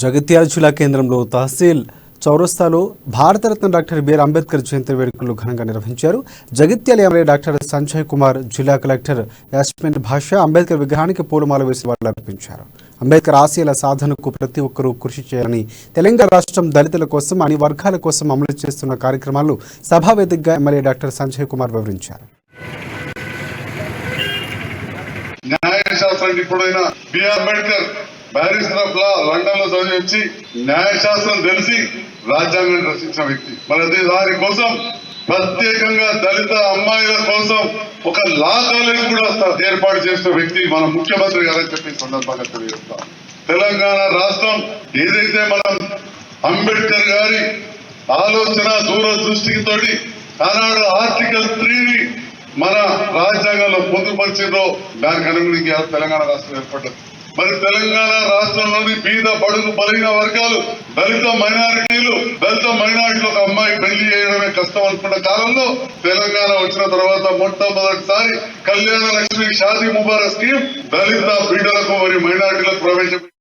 జగిత్యాల జిల్లా కేంద్రంలో తహసీల్ చౌరస్తాలో భారతరత్న డాక్టర్ బిఆర్ అంబేద్కర్ జయంతి వేడుకలు ఘనంగా నిర్వహించారు. జగిత్యాల ఎమ్మెల్యే డాక్టర్ సంజయ్ కుమార్ జిల్లా కలెక్టర్ యాస్మిన్ భాష అంబేద్కర్ విగ్రహానికి పూలమాల వేసి వాళ్ళు అర్పించారు అంబేద్కర్ ఆశయాల సాధనకు ప్రతి ఒక్కరూ కృషి చేయాలని తెలంగాణ రాష్ట్రం దళితుల కోసం అన్ని వర్గాల కోసం అమలు చేస్తున్న కార్యక్రమాలు సభావేదికగా ఎమ్మెల్యే డాక్టర్ సంజయ్ కుమార్ వివరించారు. న్యాయశాస్త్రానికి ఇప్పుడైనా BR Ambedkar barrister of law లండన్లో చదివి న్యాయశాస్త్రం తెలిసి రాజ్యాంగం రచించిన వ్యక్తి. మరి అదే దాని కోసం ప్రత్యేకంగా దళిత అమ్మాయిల కోసం ఒక లా కాలేజ్ కూడా ఏర్పాటు చేసిన వ్యక్తి మన ముఖ్యమంత్రి గారని చెప్పి సందర్భంగా తెలియజేస్తాం. తెలంగాణ రాష్ట్రం ఏదైతే మనం అంబేద్కర్ గారి ఆలోచన దూరదృష్టికి తోటి ఆనాడు ఆర్టికల్ త్రీని మన రాజ్యాంగంలో పొందుపరిచిందో దానికి అనుగుణంగా తెలంగాణ రాష్ట్రం ఏర్పడ్డది. మరి తెలంగాణ రాష్ట్రంలోని బీద బడుగు బలైన వర్గాలు దళిత మైనారిటీలు దళిత మైనారిటీలు ఒక అమ్మాయి పెళ్ళి చేయడమే కష్టం అనుకున్న కాలంలో తెలంగాణ వచ్చిన తర్వాత మొట్టమొదటిసారి కళ్యాణ లక్ష్మి షాదీ ముబారక్ స్కీమ్ దళిత పీడలకు మరియు మైనారిటీలకు ప్రవేశపెట్టి